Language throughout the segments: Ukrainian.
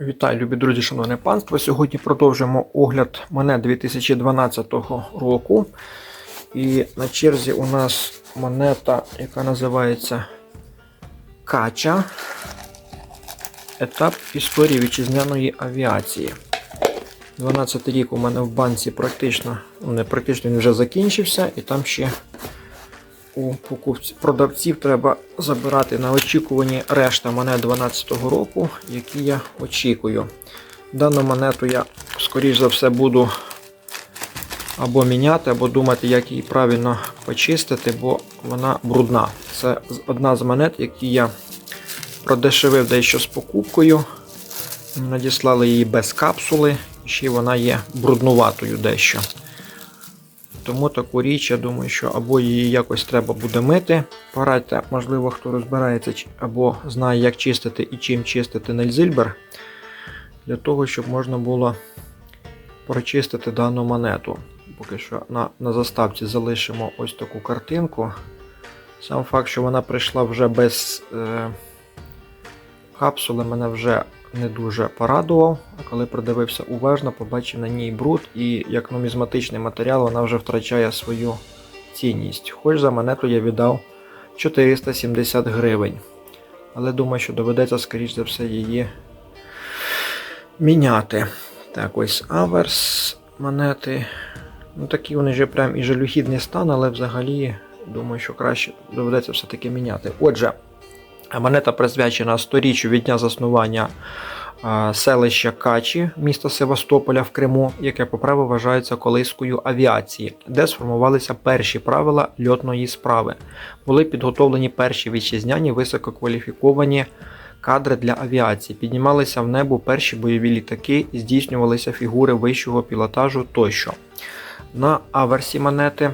Вітаю, любі друзі, шановне панство. Сьогодні продовжуємо огляд монет 2012 року. І на черзі у нас монета, яка називається Кача. Етап історії вітчизняної авіації. 12 рік у мене в банці практично, ну не практично він вже закінчився, і там ще у покупців продавців треба забирати на очікуванні решта монет 12-го року, які я очікую. Дану монету я, скоріш за все, буду або міняти, або думати, як її правильно почистити, бо вона брудна. Це одна з монет, які я продешевив дещо з покупкою. Надіслали її без капсули, ще вона є бруднуватою дещо. Тому таку річ, я думаю, що або її якось треба буде мити. Порадьте, можливо, хто розбирається або знає, як чистити і чим чистити нельзильбер, для того, щоб можна було прочистити дану монету. Поки що на, на заставці залишимо ось таку картинку. Сам факт, що вона прийшла вже без е, капсули, мене вже не дуже порадував. Коли придивився уважно, побачив на ній бруд, і як нумізматичний матеріал вона вже втрачає свою цінність. Хоч за монету я віддав 470 гривень. Але думаю, що доведеться, скоріш за все, її міняти. Так, ось аверс монети. Ну, такі вони вже прям і жалюгідний стан, але взагалі думаю, що краще доведеться все-таки міняти. Отже, монета присвячена 100-річчю від дня заснування селища Качі, міста Севастополя в Криму, яке по праву вважається колискою авіації, де сформувалися перші правила льотної справи. Були підготовлені перші вітчизняні висококваліфіковані кадри для авіації, піднімалися в небо перші бойові літаки, здійснювалися фігури вищого пілотажу тощо. На аверсі монети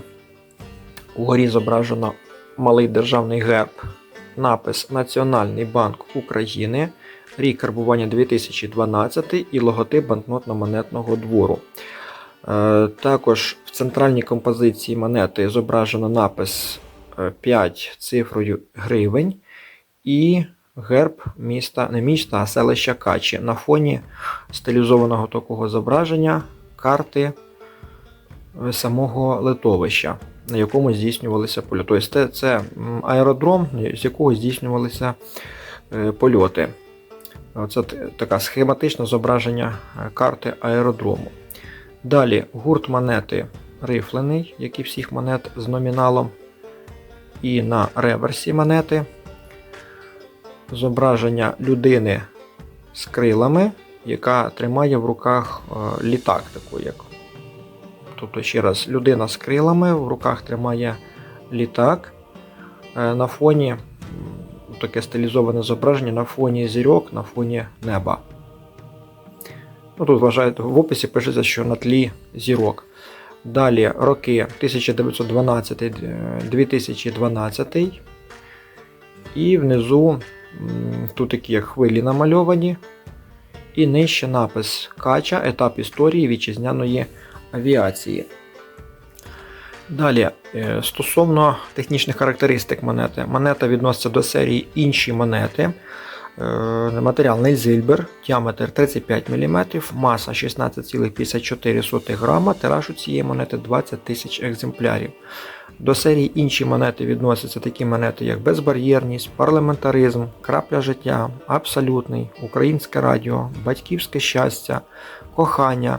угорі зображено малий державний герб, напис Національний банк України, рік карбування 2012 і логотип банкнотно-монетного двору. Е, Також в центральній композиції монети зображено напис е, 5 цифрою гривень і герб міста, не міста, а селища Качі на фоні стилізованого такого зображення карти е, самого литовища, на якому здійснювалися польоти. Тобто це, аеродром, з якого здійснювалися е, польоти. Це т- таке схематичне зображення е, карти аеродрому. Далі гурт монети рифлений, як і всіх монет з номіналом. І на реверсі монети зображення людини з крилами, яка тримає в руках е, літак, таку як. Тобто, ще раз, людина з крилами в руках тримає літак. Е, На фоні таке стилізоване зображення на фоні зірок, на фоні неба. Ну, тут вважають, в описі пишеться, що на тлі зірок. Далі роки 1912-2012. І внизу тут такі хвилі намальовані. І нижче напис Кача, етап історії вітчизняної авіації. Далі, е, стосовно технічних характеристик монети. Монета відноситься до серії інші монети. Е, Матеріал Нельзильбер, діаметр 35 мм, маса 16,54 грама, тираж у цієї монети 20 тисяч екземплярів. До серії інші монети відносяться такі монети, як безбар'єрність, парламентаризм, крапля життя, абсолютний, українське радіо, батьківське щастя, кохання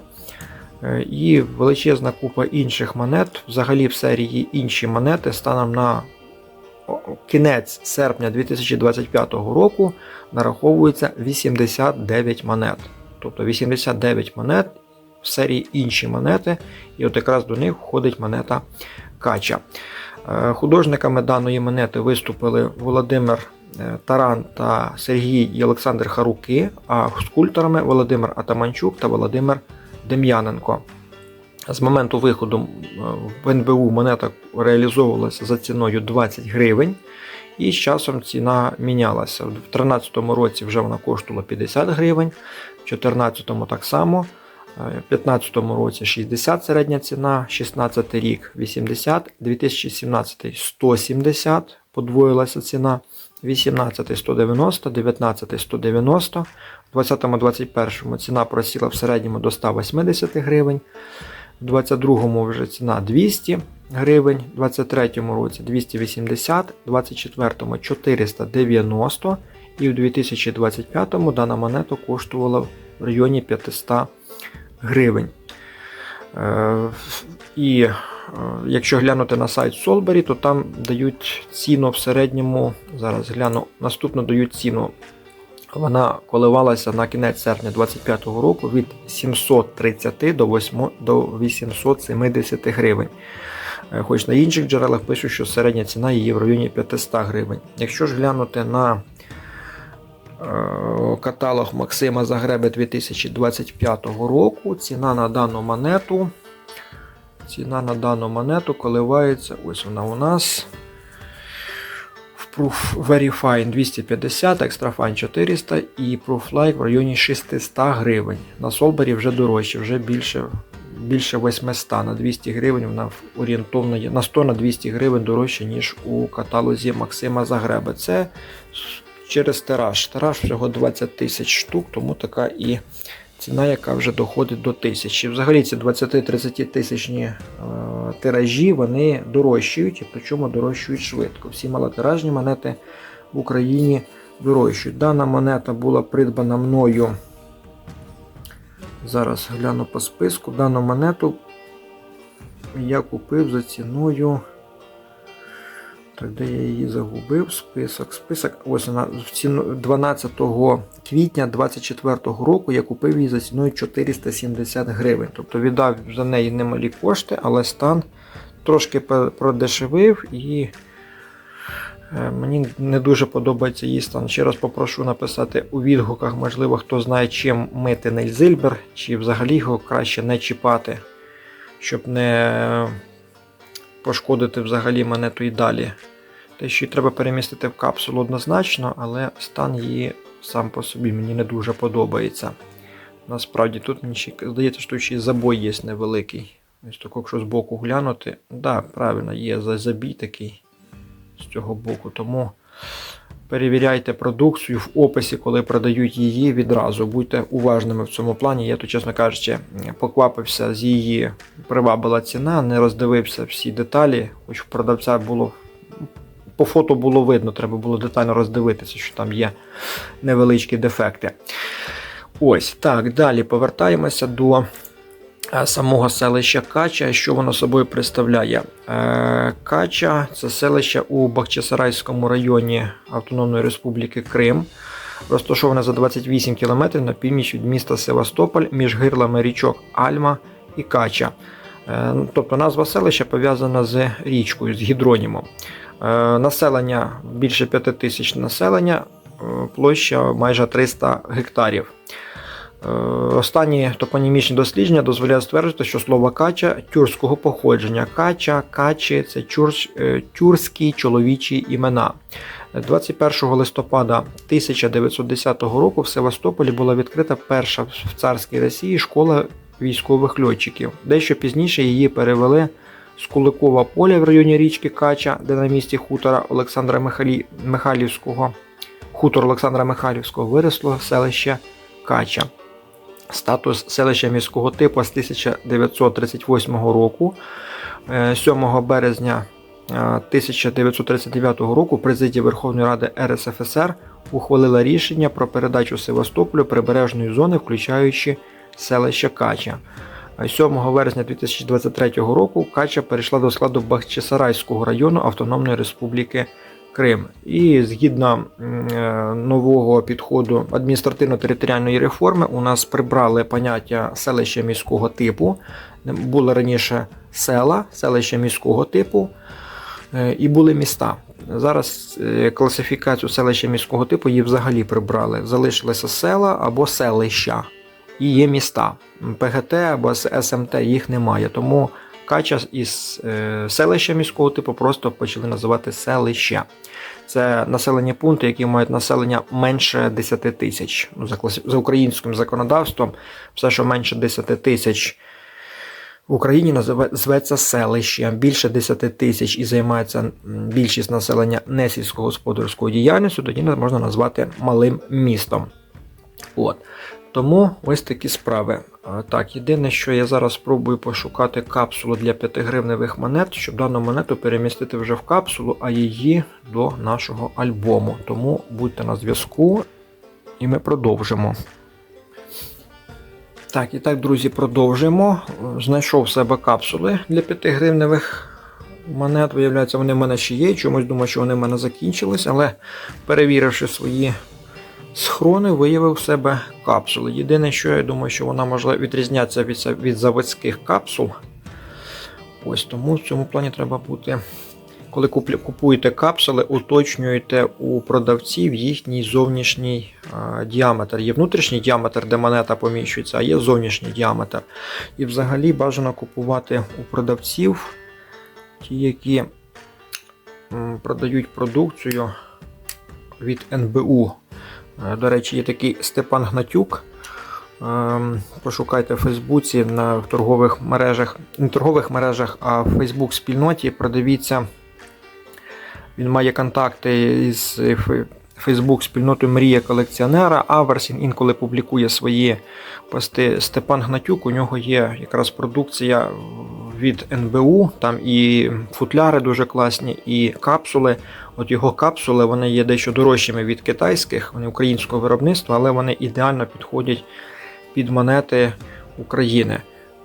і величезна купа інших монет. Взагалі в серії інші монети станом на кінець серпня 2025 року нараховується 89 монет. Тобто 89 монет в серії інші монети, і от якраз до них входить монета Кача. Е, Художниками даної монети виступили Володимир е, Таран та Сергій і Олександр Харуки, а скульпторами Володимир Атаманчук та Володимир Дем'яненко. З моменту виходу е, в НБУ монета реалізовувалася за ціною 20 гривень, і з часом ціна мінялася. В 2013 році вже вона коштувала 50 гривень, в 2014 так само, е, в 2015 році 60 середня ціна, 16 рік 80, 2017 170, подвоїлася ціна, 18 190, 19 190, В 2020-2021 ціна просіла в середньому до 180 гривень. В 2022 вже ціна 200 гривень, в 2023 році 280, в 2024 490 і в 2025 дана монета коштувала в районі 500 гривень. Е, І е, якщо глянути на сайт Solberry, то там дають ціну в середньому. Зараз гляну, наступно дають ціну. Вона коливалася на кінець серпня 2025 року від 730 до 8 до 870 гривень. Е, Хоч на інших джерелах пишуть, що середня ціна її в районі 500 гривень. Якщо ж глянути на е, каталог Максима Загреби 2025 року, ціна на дану монету. Ціна на дану монету коливається. Ось вона у нас. Proof Verifine 250, Extrafine 400 і Proof Like в районі 600 гривень. На Solberry вже дорожче, вже більше, більше 800 на 200 гривень. Вона орієнтовно є на 100 на 200 гривень дорожче, ніж у каталозі Максима Загреби. Це через тираж. Тираж всього 20 тисяч штук, тому така і ціна, яка вже доходить до тисячі. Взагалі ці 20-30 тисячні е, тиражі вони дорожчають, і причому дорожчають швидко. Всі малотиражні монети в Україні дорожчають. Дана монета була придбана мною. Зараз гляну по списку. Дану монету я купив за ціною. Так, де я її загубив? Список. Список. Ось вона в ціну 12 квітня 24 року я купив її за ціною 470 гривень. Тобто віддав за неї немалі кошти, але стан трошки продешевив і е, мені не дуже подобається її стан. Ще раз попрошу написати у відгуках, можливо, хто знає, чим мити нейзильбер, чи взагалі його краще не чіпати, щоб не пошкодити взагалі монету і далі. Те, що її треба перемістити в капсулу однозначно, але стан її сам по собі мені не дуже подобається. Насправді тут мені ще здається, що ще й забой є невеликий. Ось так, якщо з боку глянути, так, да, правильно, є забій такий з цього боку. Тому перевіряйте продукцію в описі, коли продають її відразу. Будьте уважними в цьому плані. Я тут, чесно кажучи, поквапився з її, привабила ціна, не роздивився всі деталі, хоч в продавця було. По фото було видно, треба було детально роздивитися, що там є невеличкі дефекти. Ось так, далі повертаємося до самого селища Кача. Що воно собою представляє? Е, Кача це селище у Бахчисарайському районі Автономної Республіки Крим. Розташоване за 28 км на північ від міста Севастополь між гирлами річок Альма і Кача. Е, ну, Тобто назва селища пов'язана з річкою, з гідронімом. Е, Населення більше 5 тисяч населення, е, площа майже 300 гектарів. Е, Останні топонімічні дослідження дозволяють стверджувати, що слово кача тюркського походження. Кача, качі це тюрс- е, тюркські чоловічі імена. 21 листопада 1910 року в Севастополі була відкрита перша в царській Росії школа військових льотчиків. Дещо пізніше її перевели з Куликова поля в районі річки Кача, де на місці хутора Олександра Михалі... Михайлівського, хутор Олександра Михайлівського виросло селище Кача. Статус селища міського типу з 1938 року. Е, 7 березня е, 1939 року президія Верховної Ради РСФСР ухвалила рішення про передачу Севастополю прибережної зони, включаючи селище Кача. 7 вересня 2023 року Кача перейшла до складу Бахчисарайського району Автономної Республіки Крим. І згідно е, нового підходу адміністративно-територіальної реформи, у нас прибрали поняття селища міського типу. Було раніше села, селища міського типу е, і були міста. Зараз е, класифікацію селища міського типу її взагалі прибрали. Залишилися села або селища і є міста. ПГТ або СМТ їх немає. Тому Кача із е, селища міського типу просто почали називати селища. Це населені пункти, які мають населення менше 10 тисяч. Ну, за, українським законодавством, все, що менше 10 тисяч в Україні називе- зветься селище. Більше 10 тисяч і займається більшість населення не сільськогосподарською діяльністю, тоді можна назвати малим містом. От. Тому ось такі справи. Так, єдине, що я зараз спробую пошукати капсулу для 5 гривневих монет, щоб дану монету перемістити вже в капсулу, а її до нашого альбому. Тому будьте на зв'язку і ми продовжимо. Так, і так, друзі, продовжимо. Знайшов в себе капсули для 5 гривневих монет. Виявляється, вони в мене ще є. Чомусь думаю, що вони в мене закінчились, але перевіривши свої схрони, виявив в себе капсули. Єдине, що я думаю, що вона може відрізнятися від, від заводських капсул. Ось тому в цьому плані треба бути. Коли купуєте капсули, уточнюєте у продавців їхній зовнішній діаметр. Є внутрішній діаметр, де монета поміщується, а є зовнішній діаметр. І взагалі бажано купувати у продавців ті, які продають продукцію від НБУ. Е, До речі, є такий Степан Гнатюк. Ем, Пошукайте в Фейсбуці на торгових мережах, не торгових мережах, а в Фейсбук спільноті. Продивіться. Він має контакти із Фейсбук спільнотою Мрія колекціонера. Аверс він інколи публікує свої пости. Степан Гнатюк. У нього є якраз продукція від НБУ. Там і футляри дуже класні, і капсули. От його капсули вони є дещо дорожчими від китайських, вони українського виробництва, але вони ідеально підходять під монети України.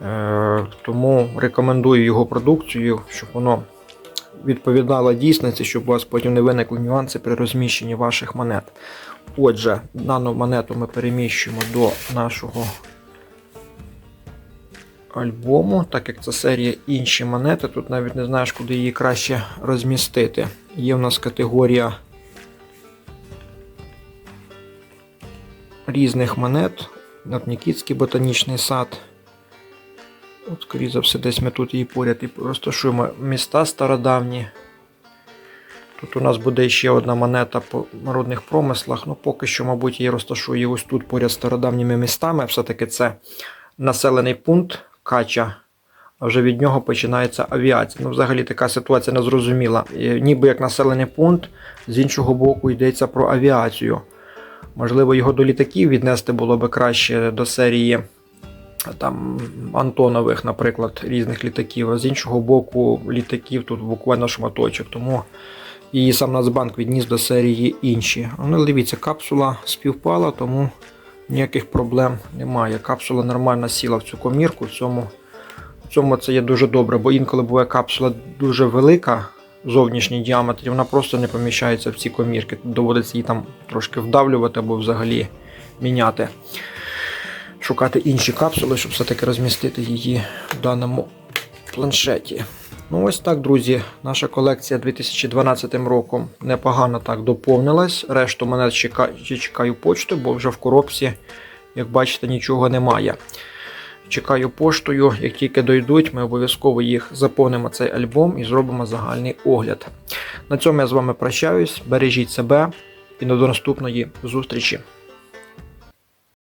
Е, тому рекомендую його продукцію, щоб воно відповідало дійсності, щоб у вас потім не виникли нюанси при розміщенні ваших монет. Отже, дану монету ми переміщуємо до нашого альбому, так як це серія інші монети, тут навіть не знаєш, куди її краще розмістити. Є в нас категорія різних монет. От Нікітський ботанічний сад. От, скоріше за все, десь ми тут її поряд і розташуємо міста стародавні. Тут у нас буде ще одна монета по народних промислах. Ну, поки що, мабуть, її розташую ось тут поряд з стародавніми містами. Все-таки це населений пункт Кача. А вже від нього починається авіація. Ну, взагалі така ситуація незрозуміла. І Ніби як населений пункт, з іншого боку йдеться про авіацію. Можливо, його до літаків віднести було би краще до серії там Антонових, наприклад, різних літаків. А з іншого боку, літаків тут буквально шматочок. Тому її сам Нацбанк відніс до серії інші. Але дивіться, капсула співпала, тому ніяких проблем немає. Капсула нормально сіла в цю комірку. В цьому, в цьому це є дуже добре, бо інколи буває капсула дуже велика. Зовнішній діаметр, і вона просто не поміщається в ці комірки. Доводиться її там трошки вдавлювати або взагалі міняти. Шукати інші капсули, щоб все-таки розмістити її в даному планшеті. Ну ось так, друзі, наша колекція 2012 роком непогано так доповнилась. Решту мене чекаю, почту, бо вже в коробці, як бачите, нічого немає. Чекаю поштою, як тільки дойдуть, ми обов'язково їх заповнимо цей альбом і зробимо загальний огляд. На цьому я з вами прощаюсь. Бережіть себе і до наступної зустрічі.